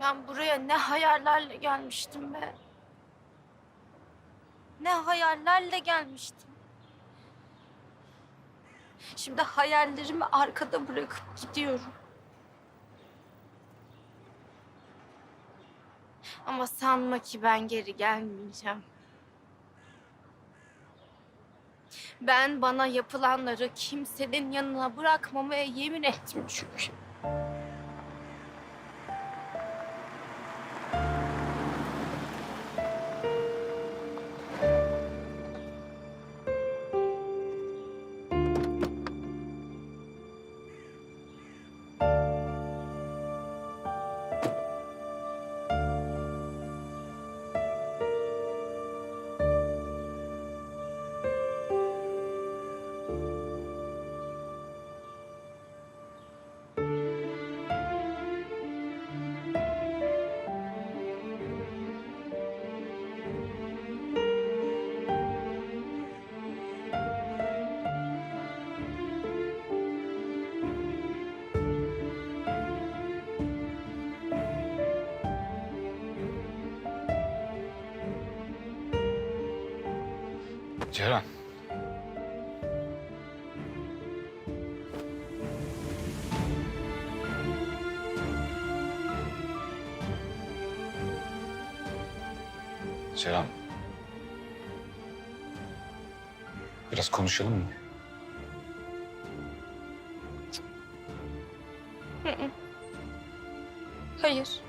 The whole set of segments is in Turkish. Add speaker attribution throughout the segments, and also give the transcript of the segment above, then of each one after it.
Speaker 1: Ben buraya ne hayallerle gelmiştim be. Ne hayallerle gelmiştim. Şimdi hayallerimi arkada bırakıp gidiyorum. Ama sanma ki ben geri gelmeyeceğim. Ben bana yapılanları kimsenin yanına bırakmamaya yemin ettim çünkü.
Speaker 2: Ceren. Ceren. Biraz konuşalım mı?
Speaker 1: Hayır.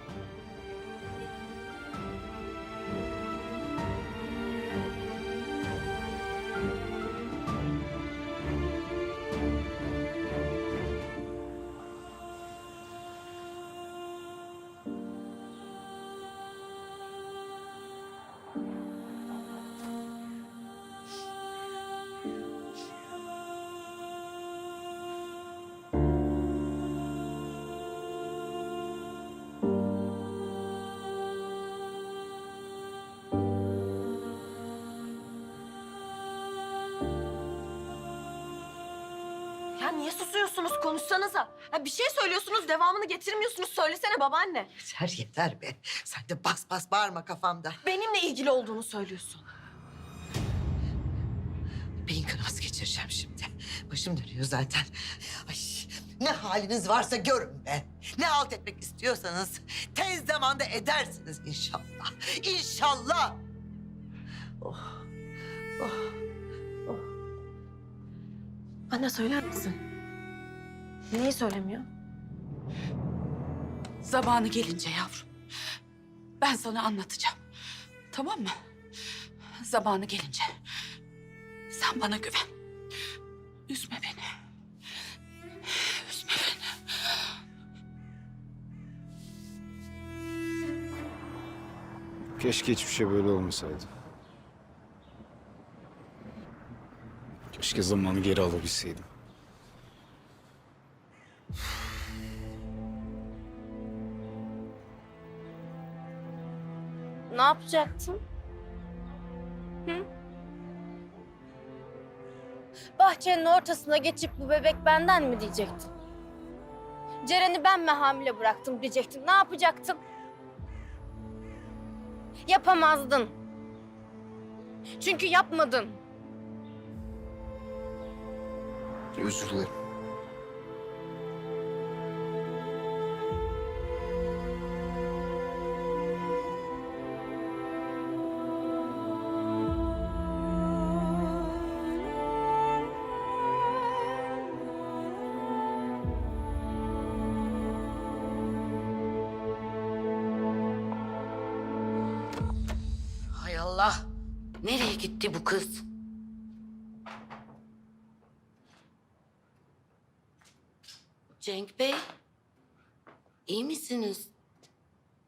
Speaker 3: Ya niye susuyorsunuz? Konuşsanıza. Ha bir şey söylüyorsunuz, devamını getirmiyorsunuz. Söylesene babaanne.
Speaker 4: Yeter yeter be. Sen de bas bas bağırma kafamda.
Speaker 3: Benimle ilgili olduğunu söylüyorsun.
Speaker 4: Beyin kanaması geçireceğim şimdi. Başım dönüyor zaten. Ay, ne haliniz varsa görün be. Ne halt etmek istiyorsanız tez zamanda edersiniz inşallah. İnşallah. Oh, oh.
Speaker 3: Anne söyler misin? Neyi söylemiyor?
Speaker 5: Zamanı gelince yavrum. Ben sana anlatacağım. Tamam mı? Zamanı gelince. Sen bana güven. Üzme beni. Üzme beni.
Speaker 6: Keşke hiçbir şey böyle olmasaydı. Keşke zamanı geri alabilseydim.
Speaker 1: Ne yapacaktın? Hı? Bahçenin ortasına geçip bu bebek benden mi diyecektin? Ceren'i ben mi hamile bıraktım diyecektin. Ne yapacaktın? Yapamazdın. Çünkü yapmadın.
Speaker 6: Özür dilerim.
Speaker 7: Hay Allah. Nereye gitti bu kız? Cenk Bey. iyi misiniz?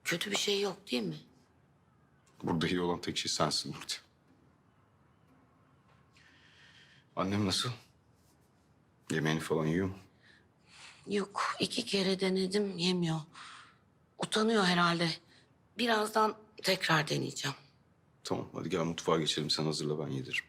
Speaker 7: Kötü bir şey yok değil mi?
Speaker 2: Burada iyi olan tek şey sensin Nurti. Annem nasıl? Yemeğini falan yiyor mu?
Speaker 7: Yok, iki kere denedim yemiyor. Utanıyor herhalde. Birazdan tekrar deneyeceğim.
Speaker 2: Tamam hadi gel mutfağa geçelim sen hazırla ben yediririm.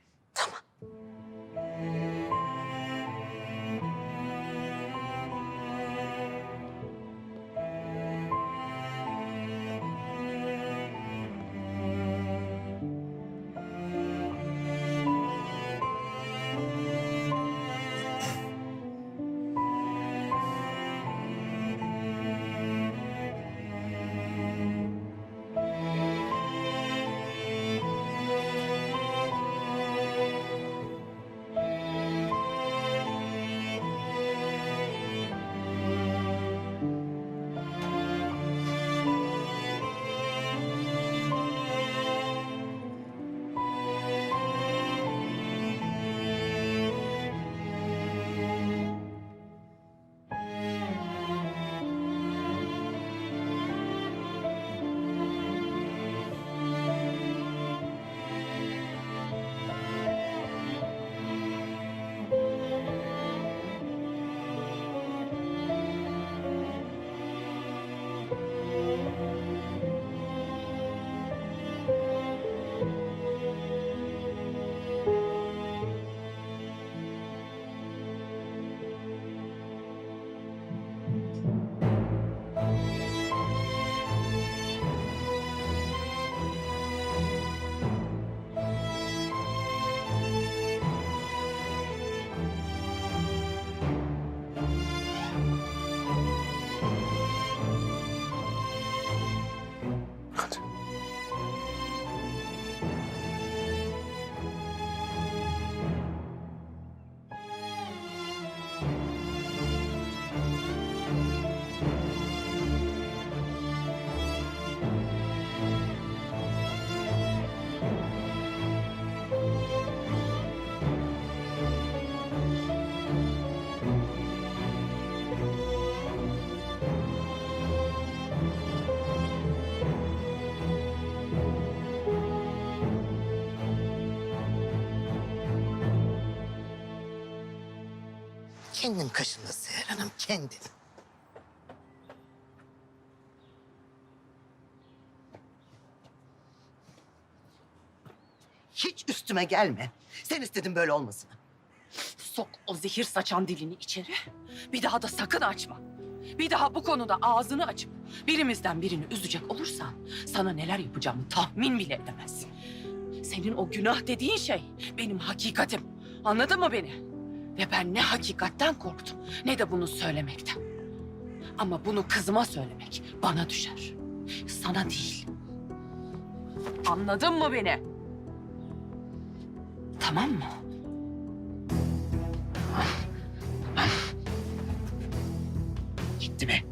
Speaker 4: Kendin kaşındı Seher Hanım, kendin. Hiç üstüme gelme. Sen istedin böyle olmasını.
Speaker 5: Sok o zehir saçan dilini içeri. Bir daha da sakın açma. Bir daha bu konuda ağzını açıp birimizden birini üzecek olursan sana neler yapacağımı tahmin bile edemezsin. Senin o günah dediğin şey benim hakikatim. Anladın mı beni? Ve ben ne hakikatten korktum ne de bunu söylemekten. Ama bunu kızıma söylemek bana düşer. Sana değil. Anladın mı beni? Tamam mı? Gitti mi?